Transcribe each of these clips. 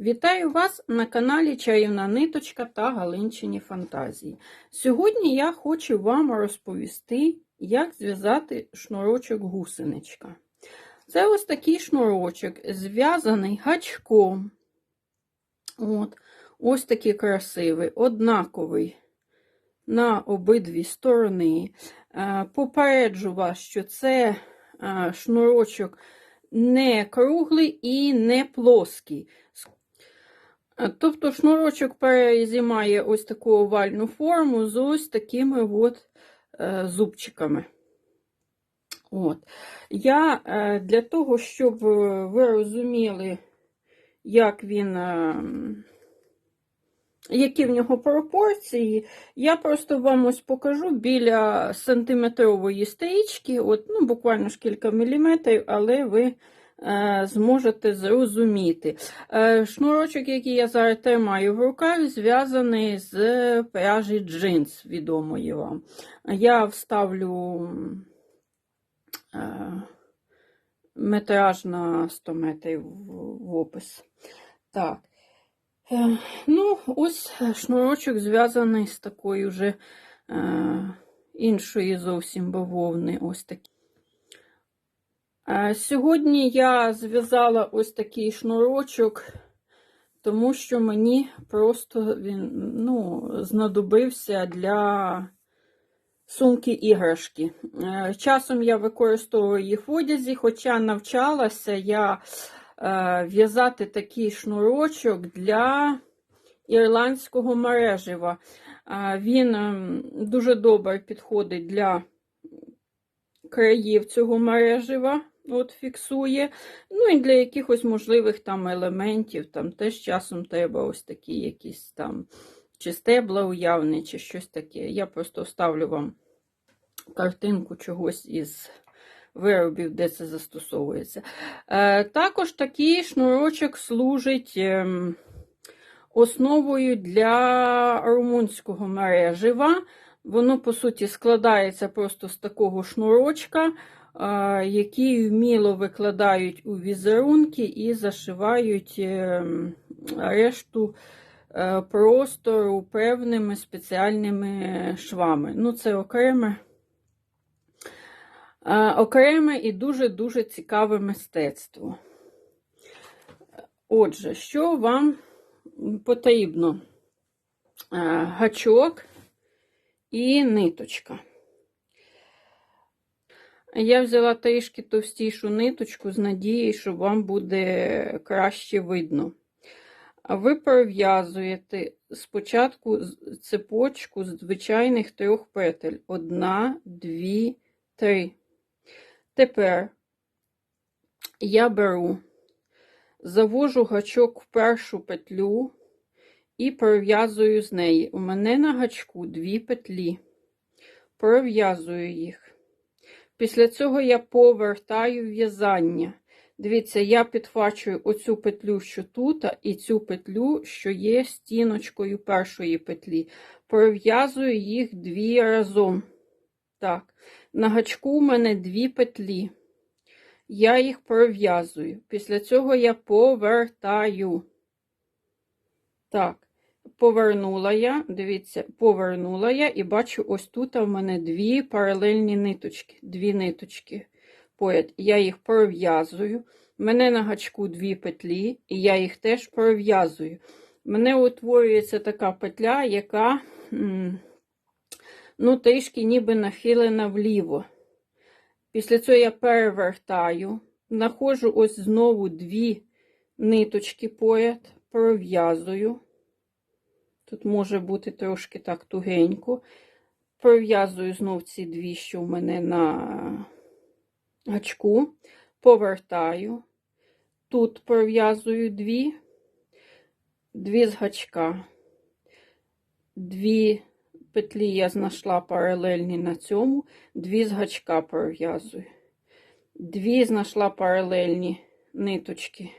Вітаю вас на каналі Чарівна Ниточка та Галинчині Фантазії. Сьогодні я хочу вам розповісти, як зв'язати шнурочок гусеничка. Це ось такий шнурочок, зв'язаний гачком. От, Ось такий красивий, однаковий на обидві сторони. Е, Попереджу вас, що це е, шнурочок не круглий і не плоский. Тобто шнурочок переізімає ось таку овальну форму з ось такими от е, зубчиками. От. Я е, для того, щоб ви розуміли, як він, е, які в нього пропорції, я просто вам ось покажу біля сантиметрової стрічки, от, ну, буквально ж кілька міліметрів, але ви зможете зрозуміти. Е, шнурочок, який я зараз тримаю в руках, зв'язаний з пряжі джинс, відомої вам. Я вставлю е, метраж на 100 метрів в, опис. Так. Е, ну, ось шнурочок зв'язаний з такою вже е, іншої зовсім бавовни. Ось такі. Е, Сьогодні я зв'язала ось такий шнурочок, тому що мені просто він ну, знадобився для сумки іграшки. Е, Часом я використовую їх в одязі, хоча навчалася я е, в'язати такий шнурочок для ірландського мережева. Він ем, дуже добре підходить для країв цього мережева. От фіксує. Ну і для якихось можливих там елементів, там теж часом треба ось такі якісь там чи стебла уявні, чи щось таке. Я просто вставлю вам картинку чогось із виробів, де це застосовується. Е, також такий шнурочок служить ем, основою для румунського мережива. Воно, по суті, складається просто з такого шнурочка, е, який вміло викладають у візерунки і зашивають ем, решту е, простору певними спеціальними швами. Ну, це окреме. Е, Окреме і дуже-дуже цікаве мистецтво. Отже, що вам потрібно? Е, Гачок і ниточка. Я взяла трішки товстішу ниточку з надією, що вам буде краще видно. Ви пров'язуєте спочатку цепочку з звичайних трьох петель. Одна, дві, три. Тепер я беру, завожу гачок в першу петлю і пров'язую з неї. У мене на гачку дві петлі. Пров'язую їх. Після цього я повертаю в'язання. Дивіться, я підхвачую оцю петлю, що тут, і цю петлю, що є стіночкою першої петлі. Пров'язую їх дві разом. Так, на гачку у мене дві петлі. Я їх пров'язую. Після цього я повертаю. Так, повернула я, дивіться, повернула я і бачу, ось тут у мене дві паралельні ниточки. Дві ниточки. Поряд. Я їх пров'язую. Мене на гачку дві петлі, і я їх теж пров'язую. Мене утворюється така петля, яка ну, трішки ніби нахилена вліво. Після цього я перевертаю, знаходжу ось знову дві ниточки поряд, пров'язую. Тут може бути трошки так тугенько. Пров'язую знов ці дві, що в мене на гачку, повертаю. Тут пров'язую дві, дві з гачка, дві петлі я знайшла паралельні на цьому, дві з гачка пров'язую. Дві знайшла паралельні ниточки.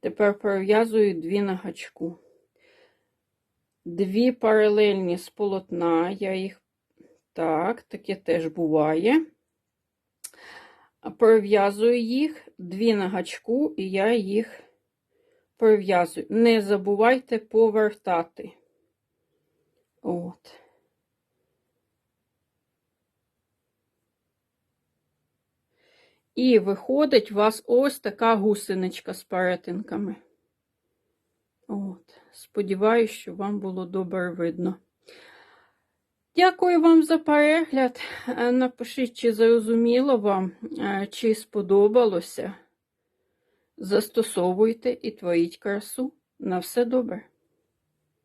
Тепер пров'язую дві на гачку. Дві паралельні з полотна, я їх так, таке теж буває. Пров'язую їх, дві на гачку, і я їх прив'язую. Не забувайте повертати. От. І виходить у вас ось така гусеничка з перетинками. От. Сподіваюсь, що вам було добре видно. Дякую вам за перегляд. Е, Напишіть, чи зрозуміло вам, е, чи сподобалося. Застосовуйте і творіть красу. На все добре.